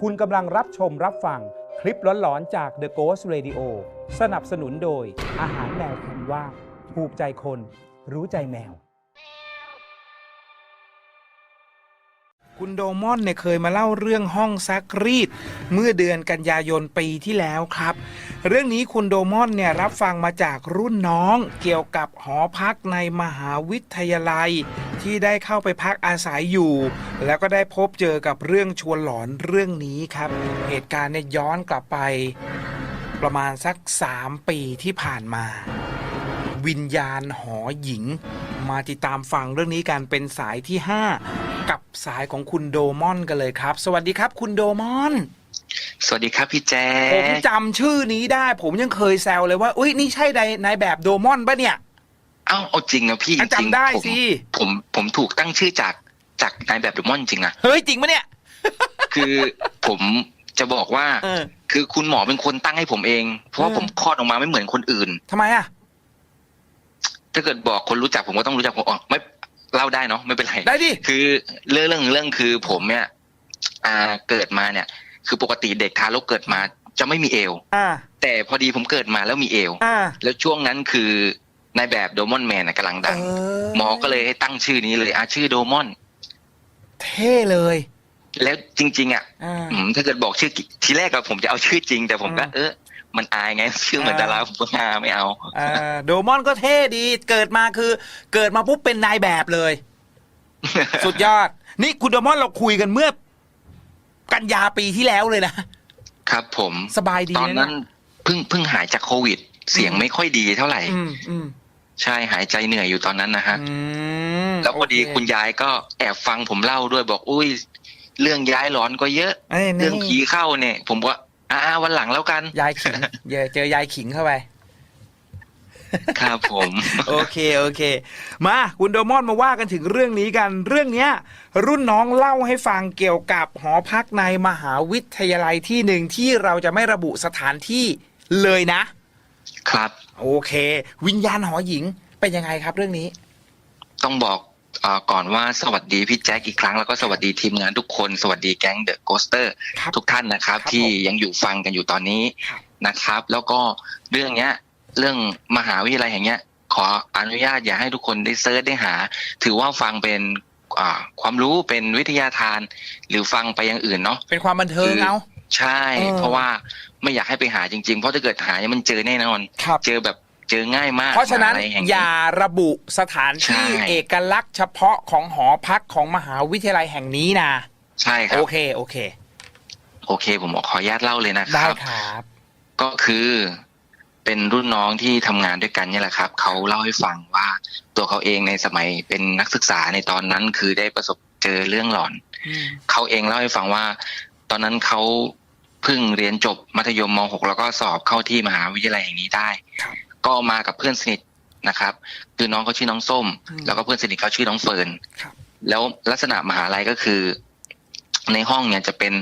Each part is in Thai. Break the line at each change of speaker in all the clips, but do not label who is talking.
คุณกำลังรับชมรับฟังคลิปหลอนๆจาก The Ghost Radio สนับสนุนโดย อาหารแมวคุณว่าถูกใจคน รู้ใจแมว คุณโดมอนเนี่ยเคยมาเล่าเรื่องห้องซักรีด เมื่อเดือนกันยายนปีที่แล้วครับ เรื่องนี้คุณโดมอนเนี่ยรับฟังมาจากรุ่นน้องเกี่ยวกับหอพักในมหาวิทยาลัย ที่ได้เข้าไปพักอาศัยอยู่ แล้วก็ได้พบเจอกับเรื่องชวนหลอนเรื่องนี้ครับ เหตุการณ์เนี่ยย้อนกลับไป ประมาณสัก 3 ปีที่ผ่านมา วิญญาณหอหญิง มาติดตามฟังเรื่องนี้กันเป็นสายที่ 5 กับสายของคุณโดมอนกันเลยครับ สวัสดีครับ คุณโดมอน
สวัสดีครับพี่แจ๊
ผม
ค
จำชื่อนี้ได้ ผมยังเคยแซวเลยว่าอุ้ยนี่ใช่ในนายแบบโดมอนปะเนี่ย
เอ้าเอาจริงนะพี่
อะ
จริง
จำได้
ผม
สิ
ผมผมถูกตั้งชื่อจากจากนายแบบเดมอนจริงนะ
เฮ้ยจริงปะเนี่ย
คือผมจะบอกว่า
เออ
คือคุณหมอเป็นคนตั้งให้ผมเอง เพราะว่า
เออ
ผมคลอดออกมาไม่เหมือนคนอื่น
ทำไมอะ
ถ้าเกิดบอกคนรู้จักผมก็ต้องรู้จักผมอ๋อไม่เล่าได้เนาะไม่เป็นไร
ได้ดิ
คือเรื่องเรื่องเรื่องคือผมเนี่ยอ่าเกิดมาเนี่ย คือปกติเด็กทารกเกิดมาจะไม่มีเอว
อ่า
แต่พอดีผมเกิดมาแล้วมีเอว
อ่า
แล้วช่วงนั้นคือ นายแบบโดมอนแมนกำลังดัง
เออ
หมอก็เลยให้ตั้งชื่อนี้เลยอะชื่อโดมอน
เท่เลย
แล้วจริง ๆ อะ
อ่า
อืมถ้าเกิดบอกชื่อกิทีแรกอะผมจะเอาชื่อจริง แต่ผมก็
อืม
เออมันอายไง ชื่อเหมือน
อ่า
ดาราผมก็งาไม่เอา
อ่าโดมอนก็เท่ดีเกิดมาคือ เกิดมาปุ๊บเป็นนายแบบเลย สุดยอด นี่คุณโดมอนเราคุยกันเมื่อ กันยาปีที่แล้วเลยนะ
ครับผม
สบายดี
ตอน
นะ
นั้นเพิ่งเพิ่งหายจากโควิด เสียง
อืม
ไม่ค่อยดีเท่าไหร่
อืมอืม
ใช่หายใจเหนื่อยอยู่ตอนนั้นนะฮะ
อืม
แล้วพอดี
โเคุ
ณยายก็แอบฟังผมเล่าด้วยบอกอุ้ย เรื่องย้ายร้อนก็เยอะ
เอ้ยนี่
เรื่องผีเข้าเนี่ย ผมว่าอ่าวันหลังแล้วกัน
ยายขิงเจอเจอยายขิงเข้าไป
ครับผม
โอเคโอเค มาคุณโดมอนมาว่ากันถึงเรื่องนี้กัน เรื่องเนี้ย รุ่นน้องเล่าให้ฟังเกี่ยวกับหอพักในมหาวิทยาลัยที่หนึ่งที่เราจะไม่ระบุสถานที่เลยนะ
ครับ
โอเค วิญญาณหอหญิงเป็นยังไงครับเรื่องนี้
ต้องบอกเออก่อนว่าสวัสดีพี่แจ็คอีกครั้งแล้วก็สวัสดีทีมงานทุกคน สวัสดีแก๊งเดอะโกสเตอร์
ครับ
ทุกท่านนะครับ
ครับ
ที่
ผม
ยังอยู่ฟังกันอยู่ตอนนี้
ครับ
นะครับ แล้วก็เรื่องเนี้ย เรื่องมหาวิทยาลัยแห่งเนี้ย ขออนุญาตอย่าให้ทุกคนได้เซิร์ชได้หา ถือว่าฟังเป็นอ่าความรู้เป็นวิทยาทาน หรือฟังไปอย่างอื่นเนาะ
เป็นความบันเทิงเอา
ใช่
เออ
เพราะว่า ไม่อยากให้ไปหาจริงๆ เพราะถ้าเกิดหาเนี่ยมันเจอแน่นอน
ครับ
เจอแบบเจอง่ายมาก
เพราะฉะนั้น
มหลัแห่ง
อย่าระบุสถานที่
ใช่
เอกลักษณ์เฉพาะของหอพักของมหาวิทยาลัยแห่งนี้นะ
ใช่ครั
โอบ เคโอเค
โอเค ผมขออนุญาตเล่าเลยนะค
ได้
รับ
ครับ
ก็คือเป็นรุ่นน้องที่ทำงานด้วยกันเนี่ยแหละครับ เขาเล่าให้ฟังว่าตัวเขาเองในสมัยเป็นนักศึกษาในตอนนั้นคือได้ประสบเจอเรื่องหลอน เขาเองเล่าให้ฟังว่า ตอนนั้นเขา เพิ่งเรียนจบมัธยมม .6 แล้วก็สอบเข้าที่มหาวิทยาลัยแห่งนี้ได้
ครับ
ก็มากับเพื่อนสนิทนะครับ คือน้องเขาชื่อน้องส้ม
อืม
แล้วก็เพื่อนสนิทเขาชื่อน้องเฟิร์น
ครับ
แล้วลักษณะมหาลัยก็คือ ในห้องเนี่ยจะเป็น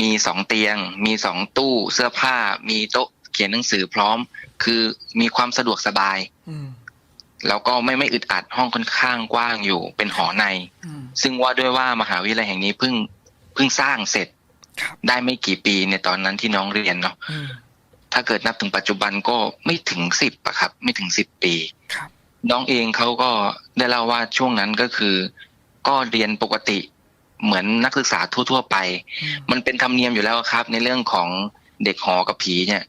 มีสองเตียง มีสองตู้เสื้อผ้า มีโต๊ะเขียนหนังสือพร้อม คือมีความสะดวกสบาย
อืม
แล้วก็ไม่ไม่อึดอัดห้องค่อนข้างกว้างอยู่เป็นหอใน
อืม
ซึ่งว่าด้วยว่ามหาวิทยาลัยแห่งนี้เพิ่งเพิ่งสร้างเสร็จ
ครับ
ได้ไม่กี่ปีในตอนนั้นที่น้องเรียนเนาะ
อืม
ถ้าเกิดนับถึงปัจจุบันก็ไม่ถึงสิบอะครับ ไม่ถึงสิบปี
ครับ
น้องเองเขาก็ได้เล่าว่าช่วงนั้นก็คือ ก็เรียนปกติเหมือนนักศึกษาทั่ว ๆ ไป
อืม
มันเป็นธรรมเนียมอยู่แล้วครับ ในเรื่องของเด็กหอกับผีเนี่ย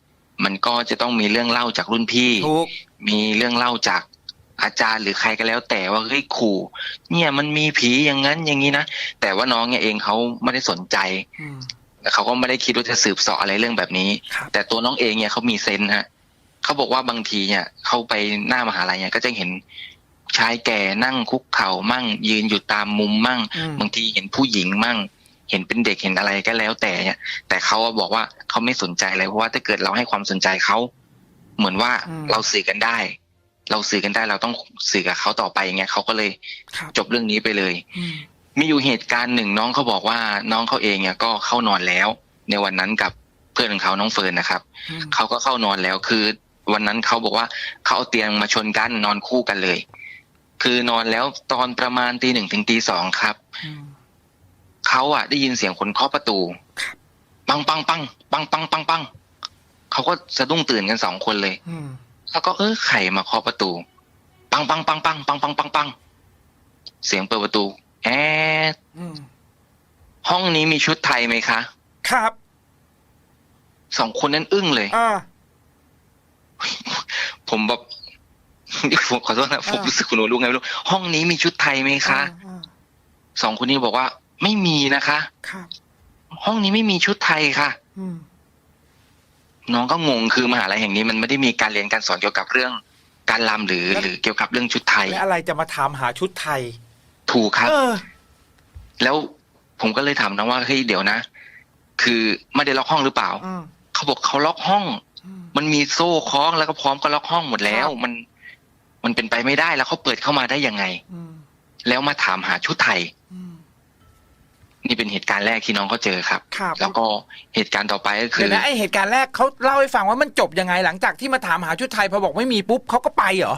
มันก็จะต้องมีเรื่องเล่าจากรุ่นพี่
ถูก
มีเรื่องเล่าจาก อาจารย์หรือใครก็แล้ว แต่ว่าเฮ้ยขู่เนี่ยมันมีผีอย่างนั้นอย่างนี้นะแต่ว่าน้องเนี่ยเองเขาไม่ได้สนใจ
อืม
และเขาก็ไม่ได้คิดว่าจะสืบเสาะอะไรเรื่องแบบนี้
ครับ
แต่ตัวน้องเองเนี่ยเขามีเซนส์ฮะเขาบอกว่าบางทีเนี่ยเขาไปหน้ามหาลัยเนี่ยก็จะเห็นชายแก่นั่งคุกเข่ามั่ง ยืนอยู่ตามมุมมั่ง
อืม
บางทีเห็นผู้หญิงมั่ง เห็นเป็นเด็กเห็นอะไรก็แล้วแต่เนี่ย แต่เขาอะบอกว่าเขาไม่สนใจเลยเพราะว่าถ้าเกิดเราให้ความสนใจเขาเหมือนว่า
อืม
เราสื่อกันได้ เราสื่อกันได้เราต้องสื่อกับเขาต่อไปอย่างเงี้ยเขาก็เลย
ครับ
จบเรื่องนี้ไปเลย
อืม
มีอยู่เหตุการณ์หนึ่งน้องเขาบอกว่าน้องเขาเองเนี่ยก็เข้านอนแล้ว ในวันนั้นกับเพื่อนของเขาน้องเฟิร์นนะครับ
อืม
เขาก็เข้านอนแล้วคือ วันนั้นเขาบอกว่าเขาเอาเตียงมาชนกันนอนคู่กันเลย คือนอนแล้วตอนประมาณตีหนึ่งถึงตีสองครับ
อืม
เขาอะได้ยินเสียงคนเคาะประตู
ครับ
ปังปังปังปังปังปังปังเขาก็สะดุ้งตื่นกันสองคนเลย
อืม
แล้วก็เออไข่มาเคาะประตู ปังปังปังปังปังปังปังปังเสียงเปิดประตู แอด
อืม
ห้องนี้มีชุดไทยไหมคะ
ครับ
สองคนนั้นอึ้งเลย
อ่า
ผมแบบผมขอโทษนะผม
อ่ารู้
รู้สึกคุณรู้ไงไม่รู้ห้องนี้มีชุดไทยไหมคะ
อ่า
สองคนนี้บอกว่า ไม่มีนะคะ
ครับ
ห้องนี้ไม่มีชุดไทยค่ะ
อืม
น้องก็งงคือมหาลัยแห่งนี้มันไม่ได้มีการเรียนการสอนเกี่ยวกับเรื่องการรำหรือหรือเกี่ยวกับเรื่องชุดไทย
และอะไรจะมาถามหาชุดไทย
ถูกครับ
เออ
แล้วผมก็เลยถามน้องว่าเฮ้ยเดี๋ยวนะ คือไม่ได้ล็อกห้องหรือเปล่า
อืม
เขาบอกเขาล็อกห้อง
อืม
มันมีโซ่คล้องแล้วก็พร้อมก็ล็อกห้องหมดแล้ว
ครับ
มัน มันเป็นไปไม่ได้แล้วเขาเปิดเข้ามาได้ยังไง
อืม
แล้วมาถามหาชุดไทย
อืม
นี่เป็นเหตุการณ์แรกที่น้องเขาเจอครับ
ครับ
แล้วก็เหตุการณ์ต่อไปก็คื
เดี๋ย
อ
วนะไอเหตุการณ์แรกเขาเล่าให้ฟังว่ามันจบยังไงหลังจากที่มาถามหาชุดไทยพอบอกไม่มีปุ๊บเขาก็ไปเหรอ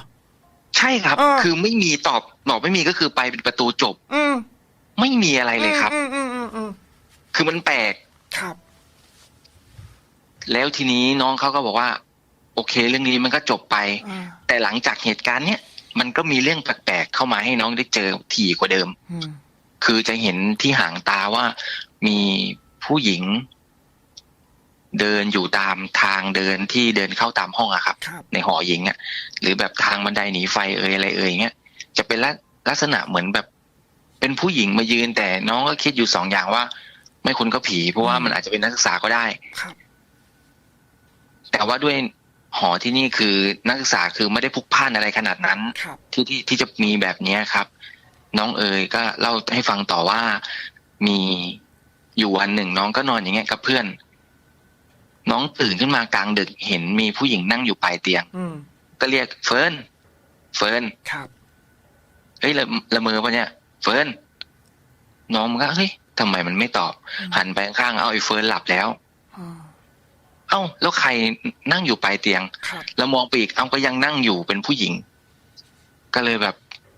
ใช่ครับ
อ่า
คือไม่มีตอบบอกไม่มีก็คือไปเป็นประตูจบ
อืม
ไม่มีอะไรเลยครับ
อืมอืมอืมอืม
คือมันแปลก
ครับ
แล้วทีนี้น้องเขาก็บอกว่า โอเค เรื่องนี้มันก็จบไป
อ่า
แต่หลังจากเหตุการณ์เนี้ยมันก็มีเรื่องแปลกๆเข้ามาให้น้องได้เจอถี่กว่าเดิม
อืม
คือจะเห็นที่ห่างตาว่ามีผู้หญิง เดินอยู่ตามทางเดินที่เดินเข้าตามห้องอะครับ
ครับ
ในหอหญิงอะหรือแบบทางบันไดหนีไฟเอ่ยอะไรเอ่ยเงี้ยจะเป็นลักลักษณะเหมือนแบบ เป็นผู้หญิงมายืนแต่น้องก็คิดอยู่สองอย่างว่า ไม่คนก็ผี เพราะว่ามันอาจจะเป็นนักศึกษาก็ได้
ครับ
แต่ว่าด้วยหอที่นี่คือนักศึกษาคือไม่ได้พลุกพล่านอะไรขนาดนั้น
ครับ
ที่ที่ที่จะมีแบบเนี้ยครับ น้องเอ๋ยก็เล่าให้ฟังต่อว่ามีอยู่วันหนึ่ง น้องก็นอนอย่างเงี้ยกับเพื่อน น้องตื่นขึ้นมากลางดึกเห็นมีผู้หญิงนั่งอยู่ปลายเตียง
อืม
ก็เรียกเฟิร์นเฟิร์น
ครับ
เฮ้ยละละเมอปะเนี่ยเฟิร์นน้องมันก็เฮ้ยทำไมมันไม่ตอบ หันไปข้างๆเอาไอ้เฟิร์นหลับแล้ว
อ่า
เอ้า แล้วใครนั่งอยู่ปลายเตียง
ครับ
แล้วมองไปอีกเอ้าก็ยังนั่งอยู่เป็นผู้หญิง ก็เลยแบบ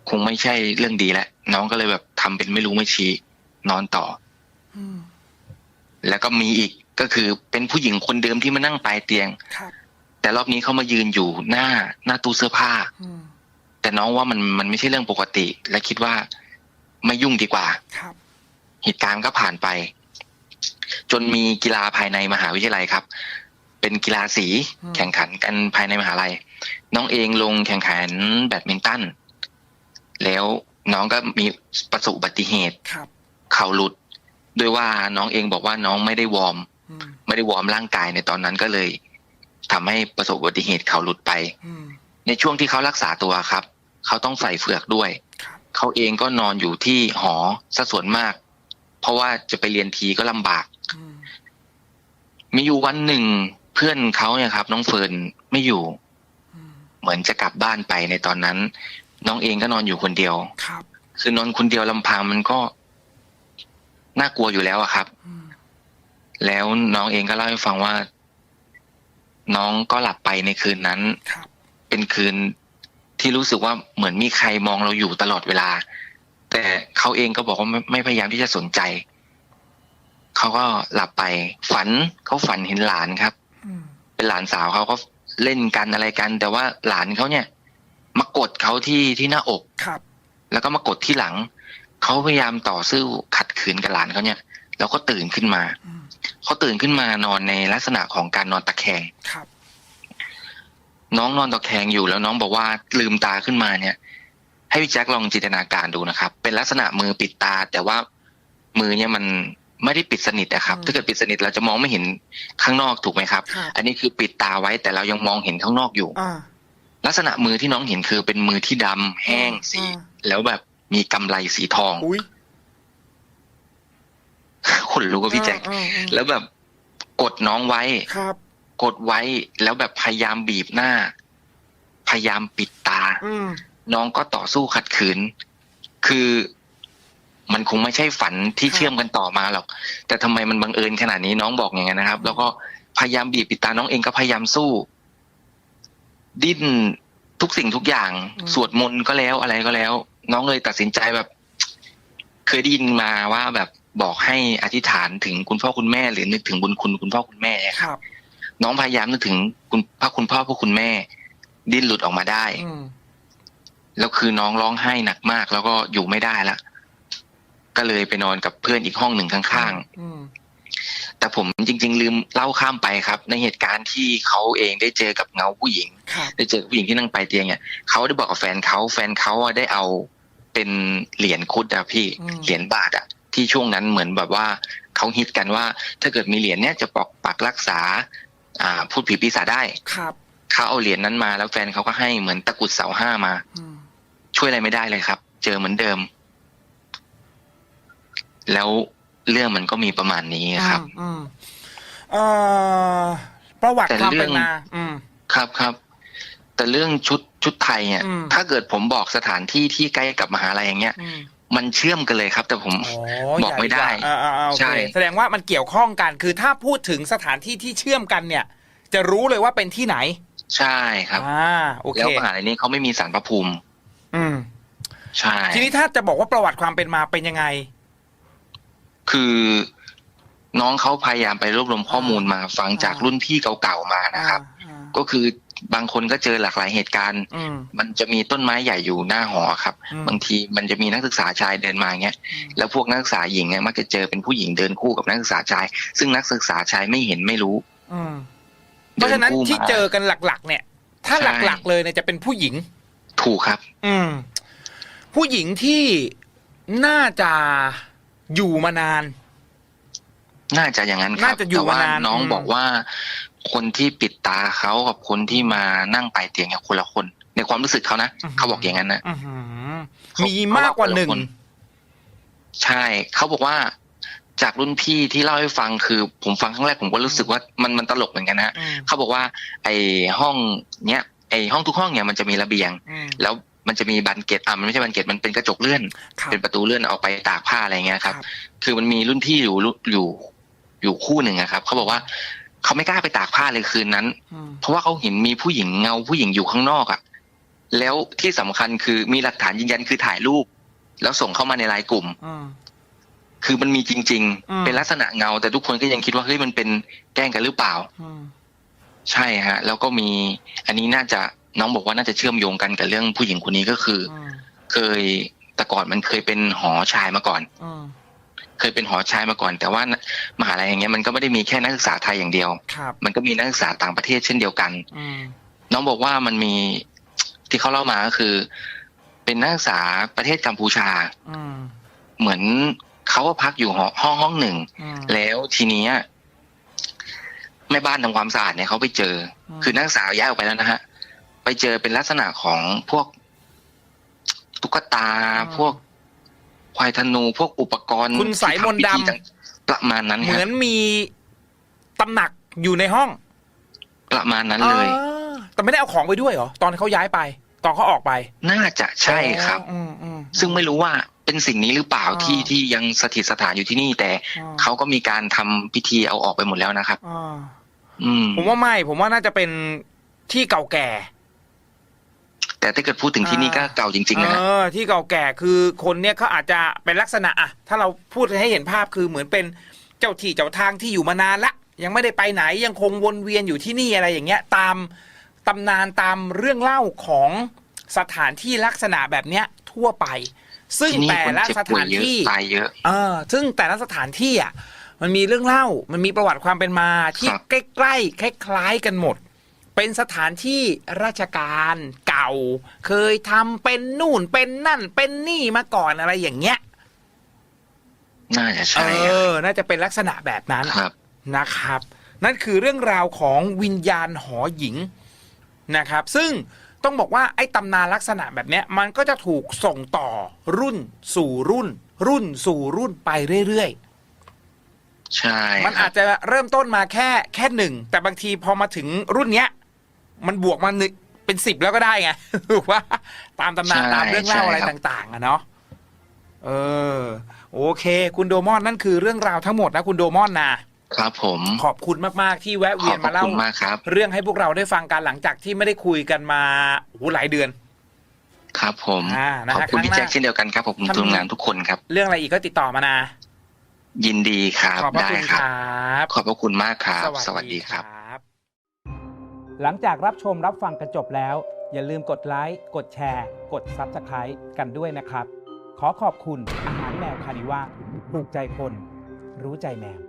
คงไม่ใช่เรื่องดีแล้วน้องก็เลยแบบทำเป็นไม่รู้ไม่ชี้ นอนต่อ
อืม
แล้วก็มีอีกก็คือเป็นผู้หญิงคนเดิมที่มานั่งปลายเตียง
ครับ
แต่รอบนี้เขามายืนอยู่หน้าหน้าตู้เสื้อผ้า
อืม
แต่น้องว่ามันมันไม่ใช่เรื่องปกติ และคิดว่าไม่ยุ่งดีกว่า
ครับ
เหตุการณ์ก็ผ่านไป จนมีกีฬาภายในมหาวิทยาลัยครับ เป็นกีฬาสี
อืม
แข่งขันกันภายในมหาลัย น้องเองลงแข่งขันแบดมินตัน แล้วน้องก็มีประสบอุบัติเหตุ
ครับ
เข่าหลุดด้วยว่าน้องเองบอกว่าน้องไม่ได้วอร์ม
อืม
ไม่ได้วอร์มร่างกายในตอนนั้นก็เลยทำให้ประสบอุบัติเหตุเข่าหลุดไป
อืม
ในช่วงที่เขารักษาตัวครับ เขาต้องใส่เฟือกด้วย
ครับ
เขาเองก็นอนอยู่ที่หอซะส่วนมาก เพราะว่าจะไปเรียนทีก็ลำบาก
อืม
มีอยู่วันหนึ่งเพื่อนเขาเนี่ยครับ น้องเฟิร์นไม่อยู่
อืม
เหมือนจะกลับบ้านไปในตอนนั้น น้องเองก็นอนอยู่คนเดียว
ครับ
คือนอนคนเดียวลำพังมันก็น่ากลัวอยู่แล้วอะครับ
อืม
แล้วน้องเองก็เล่าให้ฟังว่า น้องก็หลับไปในคืนนั้น
ครับ
เป็นคืนที่รู้สึกว่าเหมือนมีใครมองเราอยู่ตลอดเวลา แต่เขาเองก็บอกว่าไม่ไม่พยายามที่จะสนใจ เขาก็หลับไป ฝันเขาฝันเห็นหลานครับ
อืม
เป็นหลานสาวเขาก็เล่นกันอะไรกัน แต่ว่าหลานเขาเนี่ยมา กดเขาที่ที่หน้าอก
ครับ
แล้วก็มากดที่หลัง เขาพยายามต่อสู้ขัดขืนกับหลานเขาเนี่ย แล้วก็ตื่นขึ้นมา
อืม
เขาตื่นขึ้นมานอนในลักษณะของการนอนตะแคง
ครับ
น้องนอนตะแคงอยู่แล้วน้องบอกว่าลืมตาขึ้นมาเนี่ย ให้พี่แจ็คลองจินตนาการดูนะครับ เป็นลักษณะมือปิดตา แต่ว่ามือเนี่ยมันไม่ได้ปิดสนิทนะครับ ถ้าเกิดปิดสนิทเราจะมองไม่เห็นข้างนอกถูกไหมครับ
ครับ
อันนี้คือปิดตาไว้แต่เรายังมองเห็นข้างนอกอยู่
อ่า
ลักษณะมือที่น้องเห็นคือเป็นมือที่ดำแห้งสี
อ่า
แล้วแบบมีกำไลสีทอง
อุ้ย
คนรู้ว่าพี่แจ็ค
อ่าอ่าอ่า
แล้วแบบกดน้องไว้
ครับ
กดไว้แล้วแบบพยายามบีบหน้า พยายามปิดตา
อืม
น้องก็ต่อสู้ขัดขืน คือมันคงไม่ใช่ฝันที่
ครับ
เชื่อมกันต่อมาหรอก แต่ทำไมมันบังเอิญขนาดนี้น้องบอกอย่างนั้นนะครับ แล้วก็พยายามบีบปิดตาน้องเองก็พยายามสู้ ดิ้นทุกสิ่งทุกอย่าง สวดมนต์ก็แล้วอะไรก็แล้ว น้องเลยตัดสินใจแบบ เคยได้ยินมาว่าแบบบอกให้อธิษฐานถึงคุณพ่อคุณแม่ หรือนึกถึงบุญคุณคุณพ่อคุณแม่เนี่ย
ค
ครับ
รับ
น้องพยายามนึกถึงคุณพระคุณพ่อพระคุณแม่ ดิ้นหลุดออกมาได้
อืม
แล้วคือน้องร้องไห้หนักมาก แล้วก็อยู่ไม่ได้ละก็เลยไปนอนกับเพื่อนอีกห้องหนึ่งข้างๆ
อืม
แต่ผมจริง ๆ ลืมเล่าข้ามไปครับ ในเหตุการณ์ที่เขาเองได้เจอกับเงาผู้หญิง
ครับ
ได้เจอกับผู้หญิงที่นั่งปลายเตียงเนี่ยเขาได้บอกกับแฟนเขาแฟนเขาอะได้เอาเป็นเหรียญคุดอะพี่
อืม
เหรียญบาทอะที่ช่วงนั้นเหมือนแบบว่าเขาฮิตกันว่า ถ้าเกิดมีเหรียญเนี่ยจะปกปักรักษา อ่าพูดผีปีศาจได้
ครับ
เขาเอาเหรียญนั้นมาแล้วแฟนเขาก็ให้เหมือนตะกรุดเสาห้ามา
อืม
ช่วยอะไรไม่ได้เลยครับ เจอเหมือนเดิม แล้ว เรื่องมันก็มีประมาณนี้ครับ
อืมเอ่อประวัติ
แต่
ความ
เรื่
เป็
อนง
มาอืม
ครับครับ แต่เรื่องชุดชุดไทยเนี่ย
อืม
ถ้าเกิดผมบอกสถานที่ที่ใกล้กับมหาลัยอย่างเงี้ย
อืม
มันเชื่อมกันเลยครับ แต่ผม
อ๋
บอกไม่ได้
อ่าอ่าอ่าโอ
ใช่
เคแสดงว่ามันเกี่ยวข้องกัน คือถ้าพูดถึงสถานที่ที่เชื่อมกันเนี่ย จะรู้เลยว่าเป็นที่ไหน
ใช่ครับ
อ่าโอเค
แล้วมหาลัยนี้เขาไม่มีสารพระภูมิ
อืม
ใช่
ทีนี้ถ้าจะบอกว่าประวัติความเป็นมาเป็นยังไง
คือน้องเขาพยายามไปรวบรวมข้อมูลมาฟังจาก
อ่ารุ่
รุ่นพี่เก่าๆมานะครับ
อ่า
ก็คือบางคนก็เจอหลากหลายเหตุการณ์
อืม
มันจะมีต้นไม้ใหญ่อยู่หน้าหอครับ
อืม
บางทีมันจะมีนักศึกษาชายเดินมาอย่างเงี้ย
อืม
แล้วพวกนักศึกษาหญิงเนี่ยมักจะเจอเป็นผู้หญิงเดินคู่กับนักศึกษาชาย ซึ่งนักศึกษาชายไม่เห็นไม่รู้
อืมเพราะฉะนั้น
ดิคู่
ที่
มา
เจอกันหลัก ๆ เนี่ย ถ้า
ใช่
หลักๆเลยเนี่ยจะเป็นผู้หญิง
ถูกครับ
อืม ผู้หญิงที่น่าจะ อยู่มานาน
น่าจะอย่างนั้นครับ
น่าจะอยู่
แต่ว่ามา
นาน
น้อง
อืม
บอกว่า คนที่ปิดตาเขากับคนที่มานั่งปลายเตียงเนี่ยคนละคน ในความรู้สึกเขานะเขาบอกอย่างนั้นนะ
อื้อหือ
เขา
มีมากกว่าหนึ่ง
เขาบอกคนละใช่เขาบอกว่าจากรุ่นพี่ที่เล่าให้ฟังคือ ผมฟังครั้งแรกผมก็รู้สึกว่ามันมันตลกเหมือนกันนะ
อืม
เขาบอกว่า ไอห้องเนี้ยไอห้องทุกห้องเนี่ยมันจะมีระเบียง
อืม
แล้ว มันจะมีบานเกตอะมันไม่ใช่บานเกตมันเป็นกระจกเลื่อน
ครับ
เป็นประตูเลื่อนออกไปตากผ้าอะไรเงี้ยครับ
ครับ
คือมันมีรุ่นพี่อยู่อยู่อยู่คู่หนึ่งอะครับเขาบอกว่าเขาไม่กล้าไปตากผ้าเลยคืนนั้น
อืม
เพราะว่าเขาเห็นมีผู้หญิงเงาผู้หญิงอยู่ข้างนอกอะแล้วที่สำคัญคือมีหลักฐานยืนยันคือถ่ายรูป แล้วส่งเข้ามาในไลน์กลุ่ม
อืม
คือมันมีจริง
อืม
ๆเป็นลักษณะเงา แต่ทุกคนก็ยังคิดว่าเฮ้ยมันเป็นแกล้งกันหรือเปล่า
อืม
ใช่ฮะ แล้วก็มี อันนี้น่าจะ น้องบอกว่าน่าจะเชื่อมโยงกันกับเรื่องผู้หญิงคนนี้ก็คือ
อืม
เคยแต่ก่อนมันเคยเป็นหอชายมาก่อน
อืม
เคยเป็นหอชายมาก่อน แต่ว่ามหาลัยอย่างเงี้ยมันก็ไม่ได้มีแค่นักศึกษาไทยอย่างเดียว
ครับ
มันก็มีนักศึกษาต่างประเทศเช่นเดียวกัน
อืม
น้องบอกว่ามันมีที่เขาเล่ามาก็คือ เป็นนักศึกษาประเทศกัมพูชา
อืม
เหมือนเขาก็พักอยู่หอห้องห้องหนึ่ง
อืม
แล้วทีเนี้ยแม่บ้านทำความสะอาดเนี่ยเขาไปเจออ
ม
คือนักศึกษาย้ายออกไปแล้วนะฮะ ไปเจอเป็นลักษณะของพวกตุ๊กตาพวกควายธนูพวกอุปกรณ์
คุณสายมนต์ดำ
ที่ทำพิธีต่างประมาณนั้น
เหมื
ฮะ
อนมีตำหนักอยู่ในห้อง
ประมาณนั้นเลย
อ่าแต่ไม่ได้เอาของไปด้วยเหรอ ตอนเขาย้ายไป ตอนเขาออกไป
น่าจะใช่ครับ
อืมอืม
ซึ่งไม่รู้ว่าเป็นสิ่งนี้หรือเปล่า
อ่า
ที่ที่ยังสถิตสถานอยู่ที่นี่ แต่
อ่า
เขาก็มีการทำพิธีเอาออกไปหมดแล้วนะครับ
อ่า
อืม
ผมว่าไม่ ผมว่าน่าจะเป็นที่เก่าแก่
แต่ถ้าเกิดพูดถึงที่นี่ก็
อ่า
เก่าจริงๆนะฮะ
เออที่เก่าแก่คือคนเนี้ยเขาอาจจะเป็นลักษณะอะถ้าเราพูดให้เห็นภาพคือเหมือนเป็นเจ้าที่เจ้าทางที่อยู่มานานละ ยังไม่ได้ไปไหนยังคงวนเวียนอยู่ที่นี่อะไรอย่างเงี้ย ตามตำนานตามเรื่องเล่าของสถานที่ลักษณะแบบเนี้ยทั่วไป ซึ่ง
ที่นี่
แต่
คน
ละ
เจ็บ
ส
ป่ว
ถายน
เยอะ
ที่
ตายเยอะ
เออซึ่งแต่ละสถานที่อะมันมีเรื่องเล่า มันมีประวัติความเป็นมาที่
ครับ
ใกล้ๆคล้ายๆกันหมด เป็นสถานที่ราชการเก่า เคยทำเป็นนู่นเป็นนั่นเป็นนี่มาก่อนอะไรอย่างเงี้ย
น่าจะ
เอ
ใช่อะ
อ น่าจะเป็นลักษณะแบบนั้น
ครับ
นะครับ นั่นคือเรื่องราวของวิญญาณหอหญิงนะครับ ซึ่งต้องบอกว่าไอ้ตำนานลักษณะแบบเนี้ย มันก็จะถูกส่งต่อรุ่นสู่รุ่น รุ่นสู่รุ่นไปเรื่อยๆ
ใช่
มัน
ครั
อา
บ
จจะเริ่มต้นมาแค่แค่หนึ่ง แต่บางทีพอมาถึงรุ่นเนี้ย มันบวกมาหนึ่งเป็นสิบแล้วก็ได้ไงถูกว่าตามตำนานตามเรื่องเล่าอะไรต่าง ๆอะเนาะเออ โอเค คุณโดมอนนั่นคือเรื่องราวทั้งหมดนะคุณโดมอนนะครับ
ผม
ขอบคุณมาก ๆ ที่แวะ
ข
เวี
อยบ
น
พ
มา
ระ
เล่า
คุณมากครับ
เรื่องให้พวกเราได้ฟังกันหลังจากที่ไม่ได้คุยกันมาโอ้โหหลายเดือน
ครับผม
อ่านะฮะ
ขอบคุณพี่
ครั้งหน้า
แจ็คเช่นเดียวกันครับผม
ถ้ามี
ทีมงานทุกคนครับ
เรื่องอะไรอีกก็ติดต่อมานะ
ยินดีครับ
ขอบพระ
ได้
คุณ
ค
ครับรับ
ขอบพระคุณมากครับ สวัสดีครับ
บ
หลังจากรับชมรับฟังกันจบแล้ว อย่าลืมกดไลค์ กดแชร์ กด Subscribe กันด้วยนะครับ ขอขอบคุณอาหารแมวคานิว่าถูกใจคน รู้ใจแมว